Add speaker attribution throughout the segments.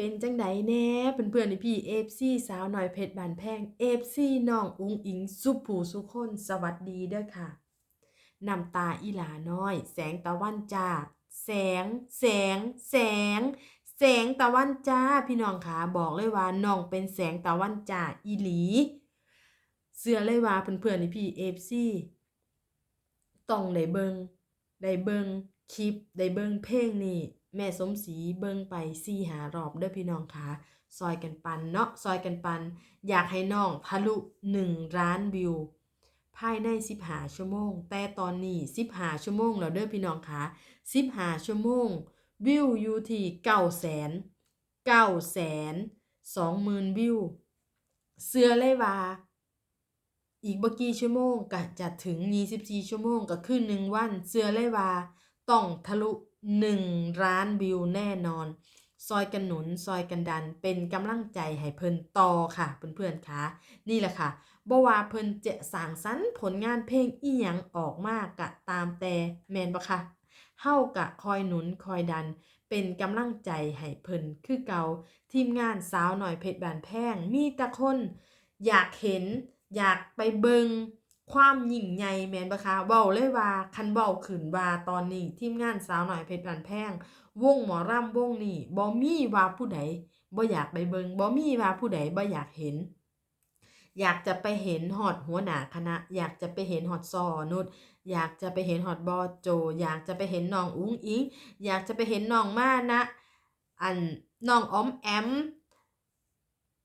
Speaker 1: เป็นจังไดแน่เพื่อนๆพี่ FC สาวหน้อยเพชรบานแพง FC น้องอุ๋งอิงสุผู้สุคนสวัสดีเด้อค่ะน้ำตาอีหลาน้อย แสงตะวันจ้าแสง แสง แสง แสงตะวันจ้าพี่น้องค่ะบอกเลยว่าน้องเป็นแสงตะวันจ้าอีหลี เสื้อเลยว่าเพื่อนๆพี่ FC ต้องได้เบิงได้เบิงคลิปได้เบิงเพลงนี่ แม่สมศรีเบิงไปสี่หารอบเด้อพี่น้องค่ะซอยกันปันเนาะซอยกันปัน อยากให้น้องทะลุ1ล้านวิว ภายใน15ชั่วโมง แต่ตอนนี้15ชั่วโมงแล้วเด้อพี่น้องค่ะ15ชั่วโมง วิวอยู่ที่9แสน9แสน20,000วิว เสื้อเลยว่าอีกบ่กี่ชั่วโมงก็จะถึง 24 ชั่วโมงก็คือ1วัน เสื้อเลยว่าต้องทะลุ 1ล้านวิวแน่นอน ซอยกันหนุนซอยกันดัน เป็นกำลังใจให้เพิ่นต่อค่ะ เพื่อนๆค่ะ นี่แหละค่ะบ่ว่าเพิ่นจะสร้างสรรค์ผลงานเพลงอีหยังออกมากะตามแต่แม่นบ่คะเฮากะคอยหนุนคอยดัน เป็นกำลังใจให้เพิ่นคือเก่าทีมงานสาวหน่อยเพชรบานแพงมีแต่คน อยากเห็น อยากไปเบิง ความยิ่งใหญ่แมนบ่คะเว้าเลยว่าคันเว้าขึ้นว่าตอนนี้ทีมงานสาวหน่อยเพชรบานแพงวงหมอร่ำวงนี้บ่มีว่าผู้ใดบ่อยากไปเบิงบ่มีว่าผู้ใดบ่อยากเห็น อยากจะไปเห็นฮอดหัวหน้าคณะ อยากจะไปเห็นฮอดซอนุชอยากจะไปเห็นฮอดบอโจ อยากจะไปเห็นน้องอุ้งอิง อยากจะไปเห็นน้องมานะ อันน้องออมแอม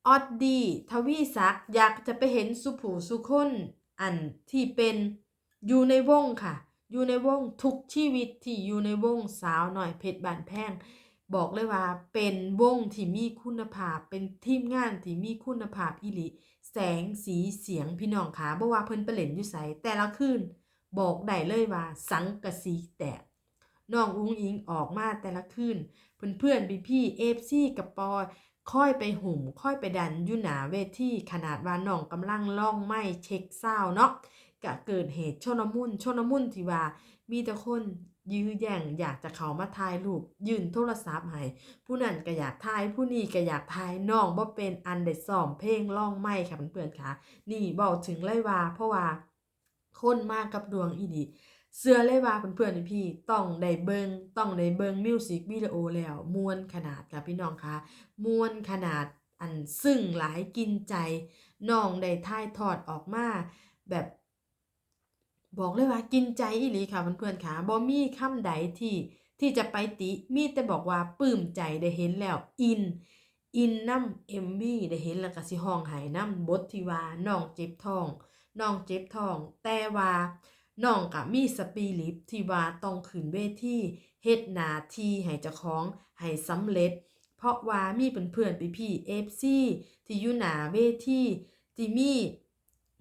Speaker 1: ออดดี ทวีศักดิ์อยากจะไปเห็นสุผูสุคน อันที่เป็นอยู่ในวงค่ะ อยู่ในวงทุกชีวิตที่อยู่ในวงสาวหน่อยเพชรบานแพงบอกเลยว่าเป็นวงที่มีคุณภาพ เป็นทีมงานที่มีคุณภาพอีหลีแสงสีเสียงพี่น้องค่ะบ่ว่าเพิ่นไปเล่นอยู่ไสแต่ละคืนบอกได้เลยว่าสังกะสีแตกน้องอุ้งอิงออกมาแต่ละคืนเพื่อนๆพี่ๆ FC กับปอย ค่อยไปหุ่ม ค่อยไปดันยู่หนาเวทีขนาดว่าน้องกำลังล่องไม้เช็คเศร้าเนาะกะเกิดเหตุชนมุ่นชนมุ่นที่ว่า มีแต่คนยื้อแย่งอยากจะเขามาถ่ายรูปยืนโทรศัพท์ให้ผู้นั้นก็อยากถ่ายผู้นี้ก็อยากถ่ายน้องบ่เป็นอันได้ซ้อมเพลงล่องไม้ค่ะเพื่อนๆค่ะ นี่เว้าถึงเลยว่า เพราะว่าคนมากกับดวงอีดี เสื้อเลยว่าเพื่อนๆพี่ต้องได้เบิงต้องได้เบิงมิวสิกวิดีโอแล้วมวนขนาดค่ะพี่น้องค่ะมวนขนาดอันซึ่งหลายกินใจน้องได้ถ่ายทอดออกมาแบบ บอกเลยว่ากินใจอีหลีค่ะเพื่อนๆค่ะบ่มีคำใดที่ที่จะไปติมีแต่บอกว่าปลื้มใจได้เห็นแล้วอินอินน้ำ MV ได้เห็นแล้วก็สิห้องไห้น้ำบทที่ว่าน้องเจ็บท้องน้องเจ็บท้อง แต่ว่า น้องก็มีสปิริตที่ว่าต้องขึ้นเวทีเฮ็ดหน้าที่ให้เจ้าของให้สำเร็จ เพราะว่ามีเพื่อนๆพี่ๆ FC ที่อยู่หน้าเวทีที่มี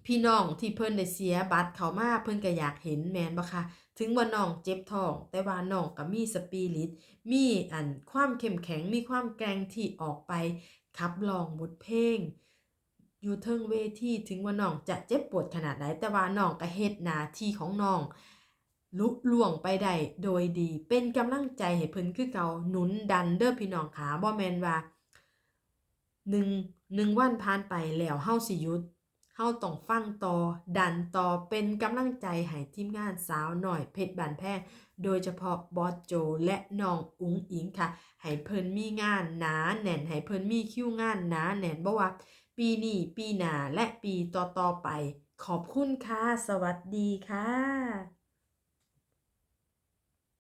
Speaker 1: พี่น้องที่เพิ่นได้เสียบัตรเข้ามาเพิ่นก็อยากเห็นแมนบ่คะถึงว่าน้องเจ็บท้อง แต่ว่าน้องก็มีสปิริตมีอันความเข้มแข็งมีความแกร่งที่ออกไปขับร้องบทเพลง อยู่เทิงเวทีถึงว่าน้องจะเจ็บปวดขนาดไหนแต่ว่าน้องก็เฮ็ดหน้าที่ของน้องลุล่วงไปได้โดยดี เป็นกำลังใจให้เพิ่นคือเก่าหนุนดันเด้อพี่น้องขาบ่แม่นว่าหนึ่งหนึ่งวันผ่านไปแล้วเฮาสิหยุดเฮาต้องฟังต่อดันต่อเป็นกำลังใจให้ทีมงานสาวหน่อยเพชรบานแพงโดยเฉพาะบอสโจและน้องอุ๋งอิงค่ะให้เพิ่นมีงานหนาแน่นให้เพิ่นมีคิวงานหนาแน่นบ่ว่า ปีนี้ปีหน้าและปีต่อๆไป ขอบคุณค่ะ สวัสดีค่ะ